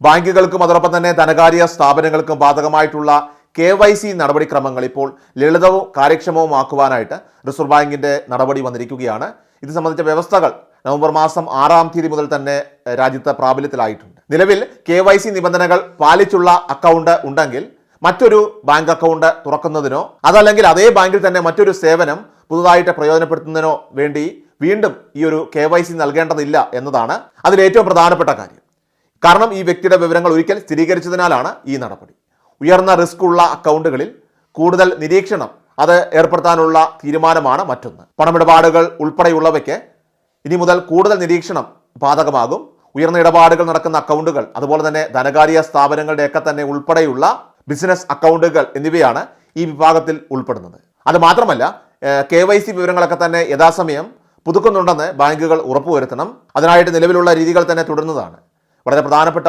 ബാങ്കുകൾക്കും അതോടൊപ്പം തന്നെ ധനകാര്യ സ്ഥാപനങ്ങൾക്കും ബാധകമായിട്ടുള്ള കെ വൈ സി നടപടിക്രമങ്ങൾ ഇപ്പോൾ ലളിതവും കാര്യക്ഷമവുമാക്കുവാനായിട്ട് റിസർവ് ബാങ്കിന്റെ നടപടി വന്നിരിക്കുകയാണ്. ഇത് സംബന്ധിച്ച വ്യവസ്ഥകൾ നവംബർ മാസം ആറാം തീയതി മുതൽ തന്നെ രാജ്യത്ത് പ്രാബല്യത്തിലായിട്ടുണ്ട്. നിലവിൽ കെ വൈ സി നിബന്ധനകൾ പാലിച്ചുള്ള അക്കൗണ്ട് ഉണ്ടെങ്കിൽ മറ്റൊരു ബാങ്ക് അക്കൗണ്ട് തുറക്കുന്നതിനോ അതല്ലെങ്കിൽ അതേ ബാങ്കിൽ തന്നെ മറ്റൊരു സേവനം പുതുതായിട്ട് പ്രയോജനപ്പെടുത്തുന്നതിനോ വേണ്ടി വീണ്ടും ഈ ഒരു കെ വൈ സി നൽകേണ്ടതില്ല എന്നതാണ് അതിൽ ഏറ്റവും പ്രധാനപ്പെട്ട കാര്യം. കാരണം ഈ വ്യക്തിയുടെ വിവരങ്ങൾ ഒരിക്കൽ സ്ഥിരീകരിച്ചതിനാലാണ് ഈ നടപടി. ഉയർന്ന റിസ്ക് ഉള്ള അക്കൗണ്ടുകളിൽ കൂടുതൽ നിരീക്ഷണം അത് ഏർപ്പെടുത്താനുള്ള തീരുമാനമാണ് മറ്റൊന്ന്. പണമിടപാടുകൾ ഉൾപ്പെടെയുള്ളവയ്ക്ക് ഇനി മുതൽ കൂടുതൽ നിരീക്ഷണം ബാധകമാകും. ഉയർന്ന ഇടപാടുകൾ നടക്കുന്ന അക്കൗണ്ടുകൾ അതുപോലെ തന്നെ ധനകാര്യ സ്ഥാപനങ്ങളുടെയൊക്കെ തന്നെ ഉൾപ്പെടെയുള്ള ബിസിനസ് അക്കൗണ്ടുകൾ എന്നിവയാണ് ഈ വിഭാഗത്തിൽ ഉൾപ്പെടുന്നത്. അത് മാത്രമല്ല കെ വൈ സി വിവരങ്ങളൊക്കെ തന്നെ യഥാസമയം പുതുക്കുന്നുണ്ടെന്ന് ബാങ്കുകൾ ഉറപ്പുവരുത്തണം. അതിനായിട്ട് നിലവിലുള്ള രീതികൾ തന്നെ തുടരുന്നതാണ്. വളരെ പ്രധാനപ്പെട്ട